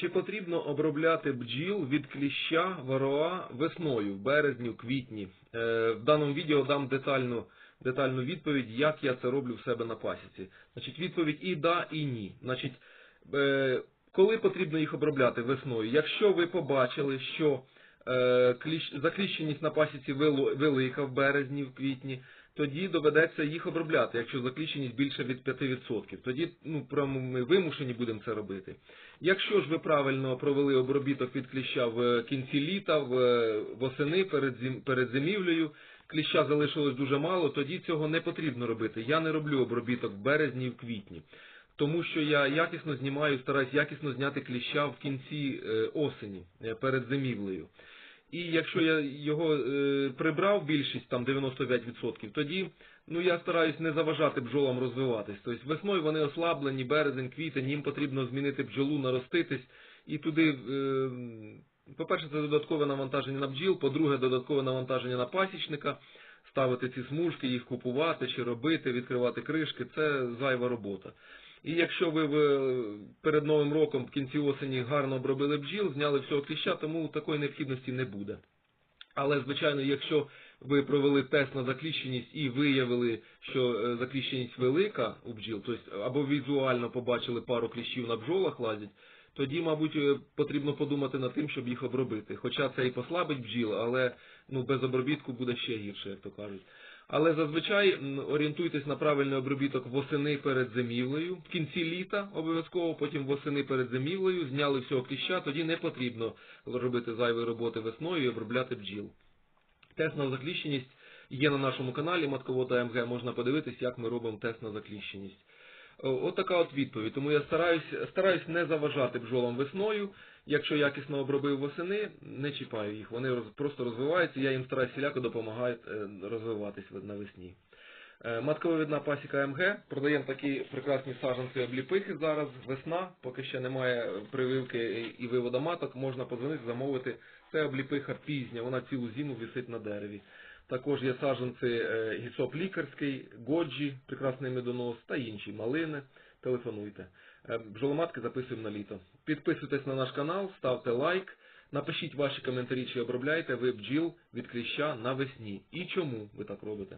Чи потрібно обробляти бджіл від кліща вароа весною, в березні, квітні? Е, В даному відео дам детальну, детальну відповідь, як я це роблю в себе на пасіці. Значить, відповідь і да, і ні. Значить, е, коли потрібно їх обробляти весною? Якщо ви побачили, що закліщеність на пасіці велика в березні, в квітні, тоді доведеться їх обробляти, якщо закліщеність більше від 5%. Тоді ну, прямо ми вимушені будемо це робити. Якщо ж ви правильно провели обробіток від кліща в кінці літа, в восени перед, зим, перед зимівлею, кліща залишилось дуже мало, тоді цього не потрібно робити. Я не роблю обробіток в березні і в квітні. Тому що я якісно знімаю, стараюсь якісно зняти кліща в кінці е, осені е, перед зимівлею. І якщо я його е, прибрав більшість, там 95%, тоді ну я стараюсь не заважати бджолам розвиватись. Тобто весною вони ослаблені, березень, квітень, їм потрібно змінити бджолу, нароститись і туди. Е, по-перше, це додаткове навантаження на бджіл, по-друге, додаткове навантаження на пасічника, ставити ці смужки, їх купувати чи робити, відкривати кришки, це зайва робота. І якщо ви перед Новим роком в кінці осені гарно обробили бджіл, зняли всього кліща, тому такої необхідності не буде. Але, звичайно, якщо ви провели тест на закліщеність і виявили, що е, закліщеність велика у бджіл, тобто або візуально побачили пару кліщів на бджолах лазять, тоді, мабуть, е, потрібно подумати над тим, щоб їх обробити. Хоча це і послабить бджіл, але ну, без обробітку буде ще гірше, як то кажуть. Але зазвичай орієнтуйтесь на правильний обробіток восени перед зимівлею, в кінці літа обов'язково, потім восени перед зимівлею, зняли всього кліща, тоді не потрібно робити зайвої роботи весною і обробляти бджіл. Тест на закліщеність є на нашому каналі Матковода МГ, можна подивитись, як ми робимо тест на закліщеність. О, От така от відповідь. Тому я стараюсь, стараюсь не заважати бджолам весною. Якщо якісно обробив восени, не чіпаю їх. Вони просто розвиваються, я їм стараюсь всіляко допомагаю е, розвиватись навесні. Е, Матковидна пасіка МГ. Продаємо такі прекрасні саджанці обліпихи зараз. Весна, поки ще немає прививки і вивода маток, можна подзвонити, замовити. Це обліпиха пізня, вона цілу зиму висить на дереві. Також є саджанці гіцоп лікарський, годжі, прекрасний медонос та інші малини. Телефонуйте. Бжоломатки Бджоломатки записуємо на літо. Підписуйтесь на наш канал, ставте лайк, напишіть ваші коментарі, чи обробляєте ви бджіл від кліща навесні. І чому ви так робите.